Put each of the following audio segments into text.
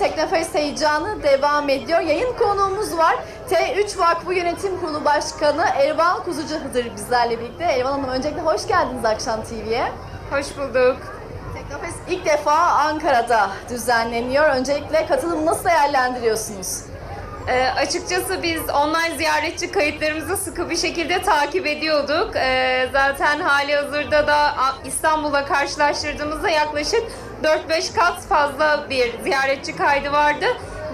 Teknofest heyecanı devam ediyor. Yayın konuğumuz var. T3 Vakfı Yönetim Kurulu Başkanı Elvan Kuzucu Hıdır bizlerle birlikte. Elvan Hanım öncelikle hoş geldiniz Akşam TV'ye. Hoş bulduk. Teknofest ilk defa Ankara'da düzenleniyor. Öncelikle katılımı nasıl değerlendiriyorsunuz? Ee, açıkçası biz online ziyaretçi kayıtlarımızı sıkı bir şekilde takip ediyorduk. Ee, zaten hali hazırda da İstanbul'la karşılaştırdığımızda yaklaşık 4-5 kat fazla bir ziyaretçi kaydı vardı.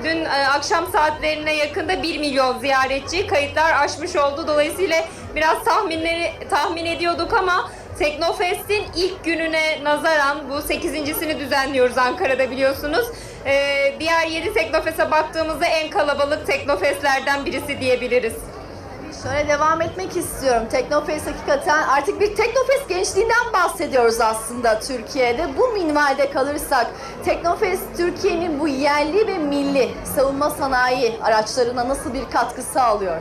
Dün e, akşam saatlerine yakında 1 milyon ziyaretçi kayıtlar aşmış oldu. Dolayısıyla biraz tahminleri tahmin ediyorduk ama Teknofest'in ilk gününe nazaran bu 8.sini düzenliyoruz Ankara'da biliyorsunuz. Ee, diğer 7 Teknofest'e baktığımızda en kalabalık Teknofest'lerden birisi diyebiliriz. Şöyle devam etmek istiyorum. Teknofest hakikaten artık bir Teknofest gençliğinden bahsediyoruz aslında Türkiye'de. Bu minvalde kalırsak Teknofest Türkiye'nin bu yerli ve milli savunma sanayi araçlarına nasıl bir katkı sağlıyor?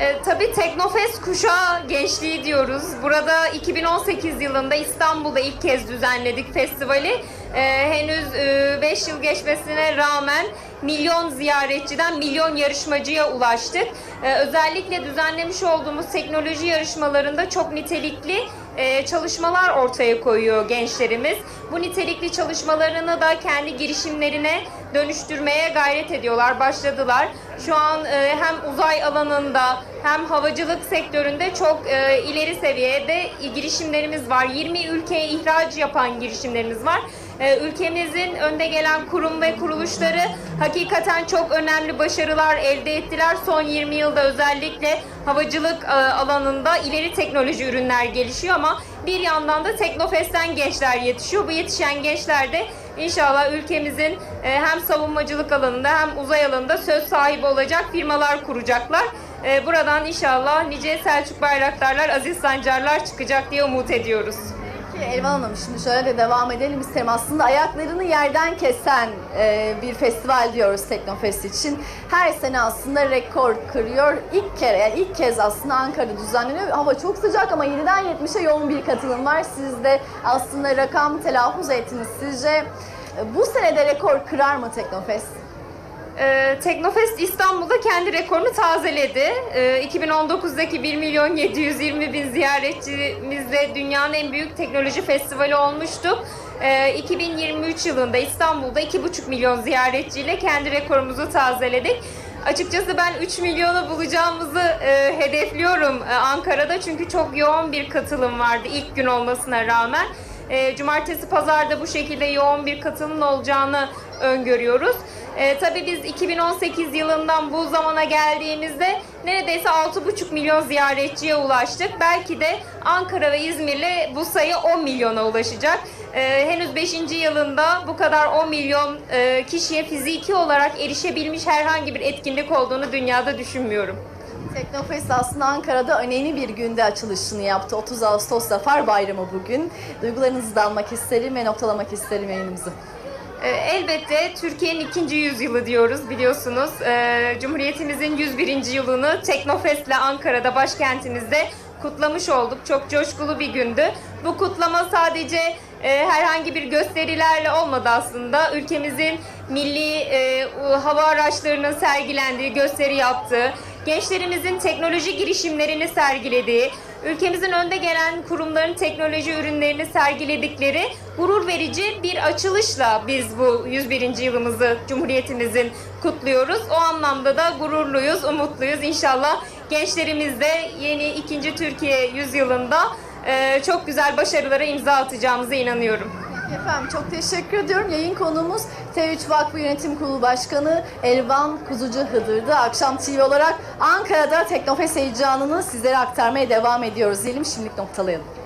E, tabii Teknofest kuşağı gençliği diyoruz. Burada 2018 yılında İstanbul'da ilk kez düzenledik festivali. E, henüz 5 yıl geçmesine rağmen milyon ziyaretçiden milyon yarışmacıya ulaştık. E, özellikle düzenlemiş olduğumuz teknoloji yarışmalarında çok nitelikli e, çalışmalar ortaya koyuyor gençlerimiz. Bu nitelikli çalışmalarını da kendi girişimlerine dönüştürmeye gayret ediyorlar, başladılar. Şu an e, hem uzay alanında hem havacılık sektöründe çok e, ileri seviyede girişimlerimiz var. 20 ülkeye ihraç yapan girişimlerimiz var. E, ülkemizin önde gelen kurum ve kuruluşları hakikaten çok önemli başarılar elde ettiler. Son 20 yılda özellikle havacılık e, alanında ileri teknoloji ürünler gelişiyor ama bir yandan da Teknofest'ten gençler yetişiyor. Bu yetişen gençler de inşallah ülkemizin e, hem savunmacılık alanında hem uzay alanında söz sahibi olacak firmalar kuracaklar. E, Buradan inşallah nice Selçuk Bayraktarlar, Aziz Sancarlar çıkacak diye umut ediyoruz. Peki Elvan Hanım şimdi şöyle de devam edelim isterim. Aslında ayaklarını yerden kesen e, bir festival diyoruz Teknofest için. Her sene aslında rekor kırıyor. İlk kere yani ilk kez aslında Ankara'da düzenleniyor. Hava çok sıcak ama 7'den 70'e yoğun bir katılım var. Siz de aslında rakam telaffuz ettiniz. Sizce bu sene de rekor kırar mı Teknofest? Ee, Teknofest İstanbul'da kendi rekorunu tazeledi. Ee, 2019'daki 1 milyon 720 bin ziyaretçimizle dünyanın en büyük teknoloji festivali olmuştuk. Ee, 2023 yılında İstanbul'da 2,5 milyon ziyaretçiyle kendi rekorumuzu tazeledik. Açıkçası ben 3 milyonu bulacağımızı e, hedefliyorum e, Ankara'da çünkü çok yoğun bir katılım vardı ilk gün olmasına rağmen. E, Cumartesi, pazarda bu şekilde yoğun bir katılımın olacağını öngörüyoruz. E, tabii biz 2018 yılından bu zamana geldiğimizde neredeyse 6,5 milyon ziyaretçiye ulaştık. Belki de Ankara ve İzmir'le bu sayı 10 milyona ulaşacak. E, henüz 5. yılında bu kadar 10 milyon e, kişiye fiziki olarak erişebilmiş herhangi bir etkinlik olduğunu dünyada düşünmüyorum. Teknofest aslında Ankara'da önemli bir günde açılışını yaptı. 30 Ağustos Zafer Bayramı bugün. Duygularınızı da almak isterim ve noktalamak isterim yayınımızı. Ee, Elbette Türkiye'nin ikinci yüzyılı diyoruz biliyorsunuz. Ee, Cumhuriyetimizin 101. yılını Teknofest'le Ankara'da başkentimizde kutlamış olduk. Çok coşkulu bir gündü. Bu kutlama sadece e, herhangi bir gösterilerle olmadı aslında. Ülkemizin milli e, hava araçlarının sergilendiği, gösteri yaptığı, gençlerimizin teknoloji girişimlerini sergilediği, ülkemizin önde gelen kurumların teknoloji ürünlerini sergiledikleri gurur verici bir açılışla biz bu 101. yılımızı Cumhuriyetimizin kutluyoruz. O anlamda da gururluyuz, umutluyuz. İnşallah gençlerimiz de yeni 2. Türkiye yüzyılında çok güzel başarılara imza atacağımıza inanıyorum. Efendim çok teşekkür ediyorum. Yayın konuğumuz T3 Vakfı Yönetim Kurulu Başkanı Elvan Kuzucu Hıdır'dı. Akşam TV olarak Ankara'da Teknofest heyecanını sizlere aktarmaya devam ediyoruz diyelim. Şimdilik noktalayalım.